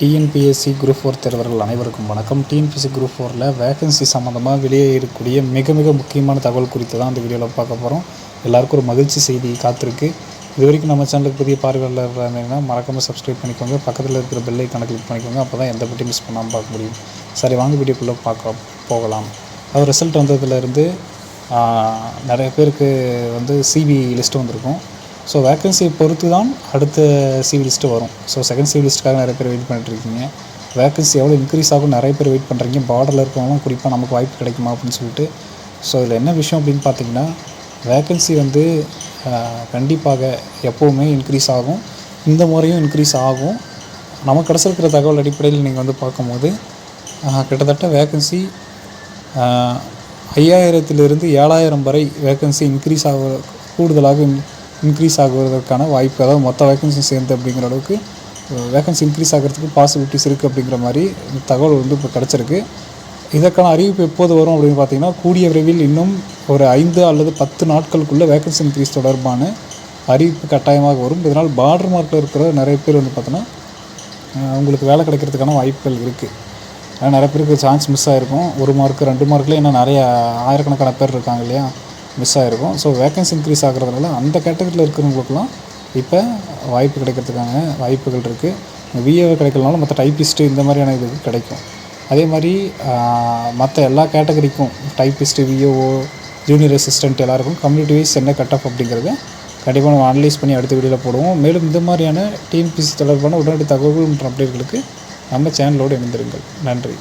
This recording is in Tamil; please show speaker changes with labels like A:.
A: டிஎன்பிஎஸ்சி குரூப் ஃபோர் தேர்வர்கள் அனைவருக்கும் வணக்கம். டிஎன்பிஎஸ்சி குரூப் ஃபோரில் வேகன்சி சம்மந்தமாக வெளியே இருக்கக்கூடிய மிக மிக முக்கியமான தகவல் குறித்து தான் அந்த வீடியோவில் பார்க்க போகிறோம் எல்லாருக்கும் ஒரு மகிழ்ச்சி செய்தி காத்திருக்கு. இது வரைக்கும் நம்ம சேனலுக்கு புதிய பார்வையாளர் இருந்தீங்கன்னா மறக்காமல் சப்ஸ்கிரைப் பண்ணிக்கோங்க. பக்கத்தில் இருக்கிற பெல்லை கணக்கு கிளிக் பண்ணிக்கோங்க. அப்போ தான் எந்த பற்றி மிஸ் பண்ணாமல் பார்க்க முடியும். சரி வாங்க வீடியோக்குள்ளே பார்க்க போகலாம். அது ரிசல்ட் வந்ததுலேருந்து நிறைய பேருக்கு வந்து சிபி லிஸ்ட்டு வந்திருக்கும். ஸோ வேக்கன்சியை பொறுத்து தான் அடுத்த சிவி லிஸ்ட்டு வரும். ஸோ செகண்ட் சிவி லிஸ்ட்டுக்காக நிறைய பேர் வெயிட் பண்ணிட்டுருக்கீங்க வேக்கன்சி எவ்வளோ இன்க்ரீஸ் ஆகும் நிறைய பேர் வெயிட் பண்ணுறீங்க பார்டரில் இருக்கவங்களும் குறிப்பாக நமக்கு வாய்ப்பு கிடைக்குமா அப்படின்னு சொல்லிட்டு. ஸோ இதில் என்ன விஷயம் அப்படின்னு பார்த்தீங்கன்னா வேக்கன்சி வந்து கண்டிப்பாக எப்போவுமே இன்க்ரீஸ் ஆகும். இந்த முறையும் இன்க்ரீஸ் ஆகும். நமக்கு கிடச்சிருக்கிற தகவல் அடிப்படையில் நீங்கள் வந்து பார்க்கும்போது கிட்டத்தட்ட வேக்கன்சி ஐயாயிரத்திலிருந்து ஏழாயிரம் வரை வேக்கன்சி இன்க்ரீஸ் ஆக கூடுதலாக இன்க்ரீஸ் ஆகுவதற்கான வாய்ப்பு அதாவது மொத்த வேக்கன்சி சேர்ந்து அப்படிங்கிற அளவுக்கு வேக்கன்சி இன்க்ரீஸ் ஆகிறதுக்கு பாசிபிலிட்டிஸ் இருக்குது அப்படிங்கிற மாதிரி தகவல் வந்து இப்போ கிடச்சிருக்கு. இதற்கான அறிவிப்பு எப்போது வரும் அப்படின்னு பார்த்தீங்கன்னா கூடிய விரைவில் இன்னும் ஒரு ஐந்து அல்லது பத்து நாட்களுக்குள்ளே வேக்கன்சி இன்க்ரீஸ் தொடர்பான அறிவிப்பு கட்டாயமாக வரும். இதனால் பார்டர் மார்க்கில் இருக்கிற நிறைய பேர் வந்து பார்த்தோன்னா அவங்களுக்கு உங்களுக்கு வேலை கிடைக்கிறதுக்கான வாய்ப்புகள் இருக்குது ஏன்னா நிறைய பேருக்கு சான்ஸ் மிஸ் ஆகிருக்கும் ஒரு மார்க் ரெண்டு மார்க்லேயே இன்னும் நிறைய ஆயிரக்கணக்கான பேர் இருக்காங்க இல்லையா? மிஸ் ஆகிருக்கும் ஸோ வேகன்சி இன்க்ரீஸ் ஆகிறதுனால அந்த கேட்டகரியில் இருக்கிறவங்களுக்குலாம் இப்போ வாய்ப்பு கிடைக்கிறதுக்கான வாய்ப்புகள் இருக்குது விஏவை கிடைக்கலனாலும் மற்ற டைப்பிஸ்ட்டு இந்த மாதிரியான இது கிடைக்கும். அதே மாதிரி மற்ற எல்லா கேட்டகரிக்கும் டைப்பிஸ்ட்டு விஏஓ ஜூனியர் அசிஸ்டன்ட் எல்லாருக்கும் கம்யூனிட்டி வைஸ் என்ன கட் ஆஃப் அப்படிங்கிறத கண்டிப்பாக நம்ம அனலைஸ் பண்ணி அடுத்த வீடியோவில் போடுவோம். மேலும் இந்த மாதிரியான டிஎன்பிசி தொடர்பான உடனடி தகவல்கள் மற்றும் அப்டேட்களுக்கு நம்ம சேனலோடு இணைந்திருங்கள். நன்றி.